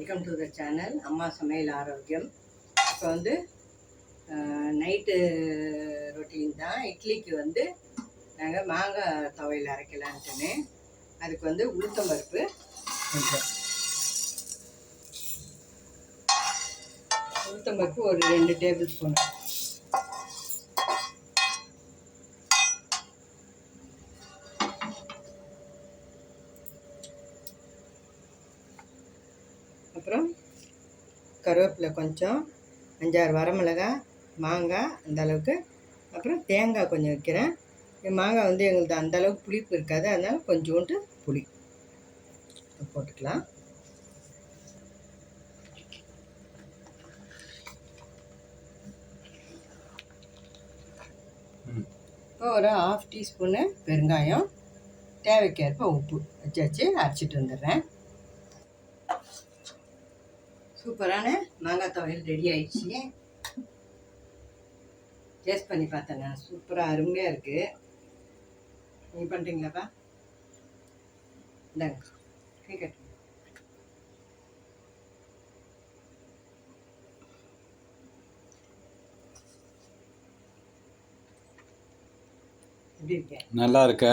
Welcome to the channel அம்மா சமையல் ஆரோக்கியம் இப்போ வந்து நைட்டு ரொட்டீன் தான். இட்லிக்கு வந்து நாங்கள் மாங்காய் துவையல் அரைக்கலான்ட்டுன்னு. அதுக்கு வந்து உளுத்தம் பருப்பு. உளுத்தம் பருப்பு ஒரு ரெண்டு டேபிள் ஸ்பூன். அப்புறம் கருவேப்பிலை கொஞ்சம் அஞ்சாறு வரமிளகாய் மாங்காய் அந்த அளவுக்கு. அப்புறம் தேங்காய் கொஞ்சம் வைக்கிறேன். மாங்காய் வந்து எங்களுக்கு அந்தளவுக்கு புளிப்பு இருக்காது. அதனால் கொஞ்சோண்டு புளி. போட்டுக்கலாம். இப்போ ஒரு ஆஃப் டீஸ்பூனு பெருங்காயம். தேவைக்கேற்ப உப்பு வச்சு வச்சு அரைச்சிட்டு வந்துடுறேன். சூப்பரான மாங்காய் துவையல் ரெடி ஆயிடுச்சு டேஸ்ட் பண்ணி பார்த்தேன் நான் சூப்பராக அருமையாக இருக்குது நீ பண்ணுறீங்களாப்பா இந்தாங்க. கை எப்படி இருக்கேன் நல்லா இருக்க.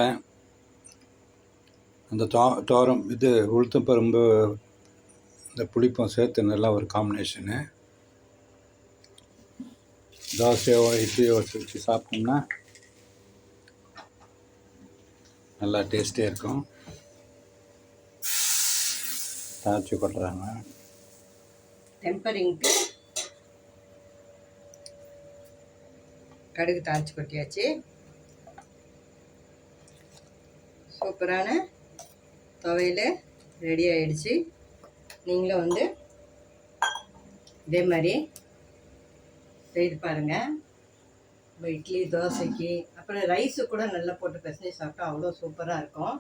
அந்த தோ தோரம் இது உளுத்தப்ப பரும்பு இந்த புளிப்பும் சேர்த்து நல்லா ஒரு காம்பினேஷனு தோசையோ இட்லியோ வச்சு சாப்பிட்டோம்னா நல்லா டேஸ்டியாக இருக்கும். தாச்சி கொட்டுறாங்க டெம்பரிங்க்கு கடுகு தாளிச்சு கொட்டியாச்சு. சூப்பரான துவையல் ரெடி ஆயிடுச்சு. நீங்களும் வந்து இதே மாதிரி செய்து பாருங்கள் இப்போ இட்லி தோசைக்கு அப்புறம் ரைஸு கூட நல்லா போட்டு பிசைஞ்சு சாப்பிட்டா அவ்வளோ சூப்பராக இருக்கும்.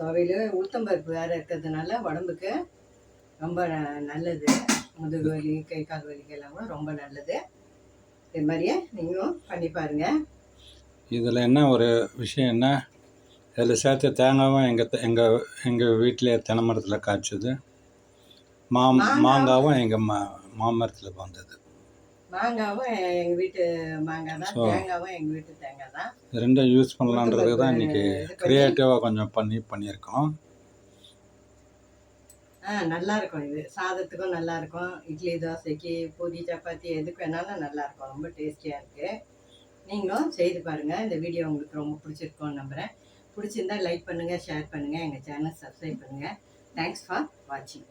துவையில் உளுத்தம்பருப்பு வேறு இருக்கிறதுனால உடம்புக்கு ரொம்ப நல்லது. முதுகு வலி கை கால் வலிக்கெல்லாம் கூட ரொம்ப நல்லது. இது மாதிரியே நீங்களும் பண்ணி பாருங்கள் இதில் என்ன ஒரு விஷயம் என்ன? இதில் சேர்த்து தேங்காவும் எங்கள் எங்கள் எங்கள் வீட்டிலே தென்னை மரத்தில் காய்ச்சது. மா மாங்காய்? மாங்காவும் எங்கள் மா மாமரத்தில் வந்தது. மாங்காவும் எங்கள் வீட்டு மாங்காய் தான் தேங்காவும் எங்கள் வீட்டு தேங்காய் தான் ரெண்டும் யூஸ் பண்ணலான்றதுக்கு தான் இன்றைக்கி க்ரியேட்டிவாக கொஞ்சம் பண்ணி பண்ணியிருக்கோம். ஆ நல்லா இருக்கும் இது. சாதத்துக்கும் நல்லா இருக்கும் இட்லி தோசைக்கு பூரி சப்பாத்தி எதுக்கு வேணாலும் நல்லா இருக்கும் ரொம்ப டேஸ்டியாக இருக்குது நீங்களும் செய்து பாருங்கள் இந்த வீடியோ உங்களுக்கு ரொம்ப பிடிச்சிருக்கோன்னு நம்புகிறேன் பிடிச்சிருந்தா லைக் பண்ணுங்கள் ஷேர் பண்ணுங்கள் எங்கள் சேனல் சப்ஸ்கிரைப் பண்ணுங்கள் தேங்க்ஸ் ஃபார் வாட்சிங்